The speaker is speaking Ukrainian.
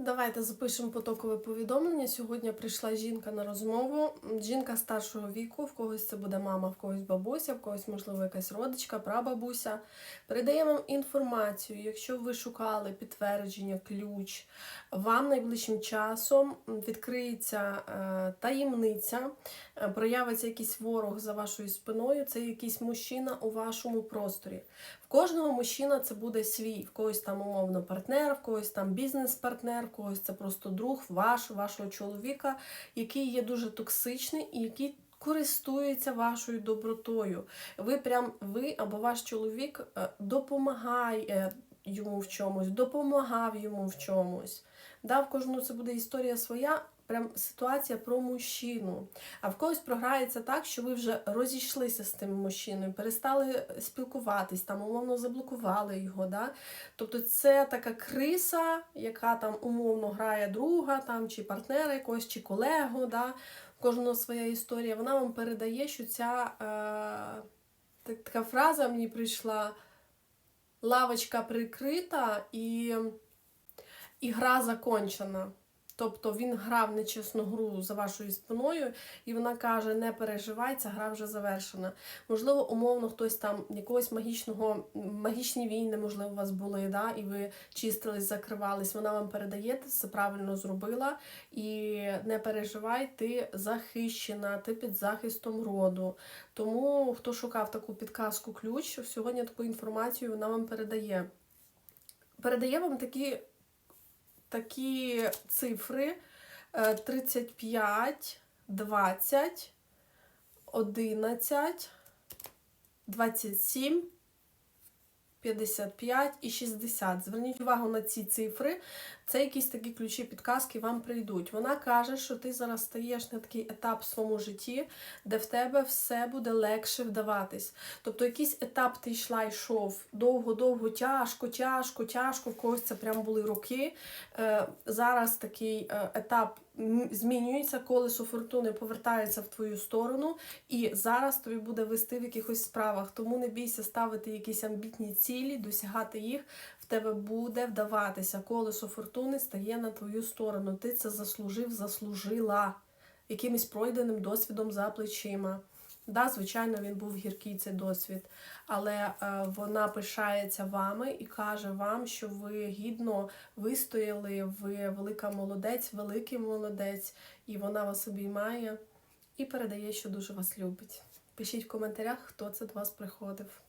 Давайте запишемо потокове повідомлення. Сьогодні прийшла жінка на розмову. Жінка старшого віку, в когось це буде мама, в когось бабуся, в когось, можливо, якась родичка, прабабуся. Передає вам інформацію. Якщо ви шукали підтвердження, ключ, вам найближчим часом відкриється е, таємниця, е, проявиться якийсь ворог за вашою спиною. Це якийсь мужчина у вашому просторі. В кожного мужчина це буде свій, в когось там умовно партнер, в когось там бізнес-партнер, в когось це просто друг ваш, вашого чоловіка, який є дуже токсичний і який користується вашою добротою. Ви прям ви або ваш чоловік е, допомагає йому в чомусь, допомагав йому в чомусь. Да, в кожного це буде історія своя. Прям ситуація про мужчину. А в когось програється так, що ви вже розійшлися з тим мужчиною, перестали спілкуватись, там умовно заблокували його. Да? Тобто це така криса, яка там умовно грає друга, там, чи партнера якогось, чи колегу. Да? Кожного своя історія. Вона вам передає, що ця е, так- така фраза мені прийшла: лавочка прикрита і, і гра закончена. Тобто він грав нечесну гру за вашою спиною, і вона каже: не переживай, ця гра вже завершена. Можливо, умовно, хтось там якогось магічного, магічні війни, можливо, у вас були, да, і ви чистились, закривались. Вона вам передає, все правильно зробила. І не переживай, ти захищена, ти під захистом роду. Тому хто шукав таку підказку ключ, сьогодні таку інформацію вона вам передає. Передає вам такі такі цифри. Е, 35, 20, 11, 27, 55 і 60. Зверніть увагу на ці цифри. Це якісь такі ключі підказки вам прийдуть. Вона каже, що ти зараз стаєш на такий етап в своєму житті, де в тебе все буде легше вдаватись. Тобто якийсь етап ти йшла, йшов довго-довго, тяжко, тяжко, тяжко, в когось це прям були роки. Е, зараз такий е, етап змінюється, колесо фортуни повертається в твою сторону, і зараз тобі буде вести в якихось справах. Тому не бійся ставити якісь амбітні цілі, досягати їх. В тебе буде вдаватися. Колесо фортуни стає на твою сторону. Ти це заслужив, заслужила якимось пройденим досвідом за плечима. Да, звичайно, він був гіркий цей досвід, але е, вона пишається вами і каже вам, що ви гідно вистояли, ви велика молодець, великий молодець, і вона вас обіймає і передає, що дуже вас любить. Пишіть в коментарях, хто це до вас приходив.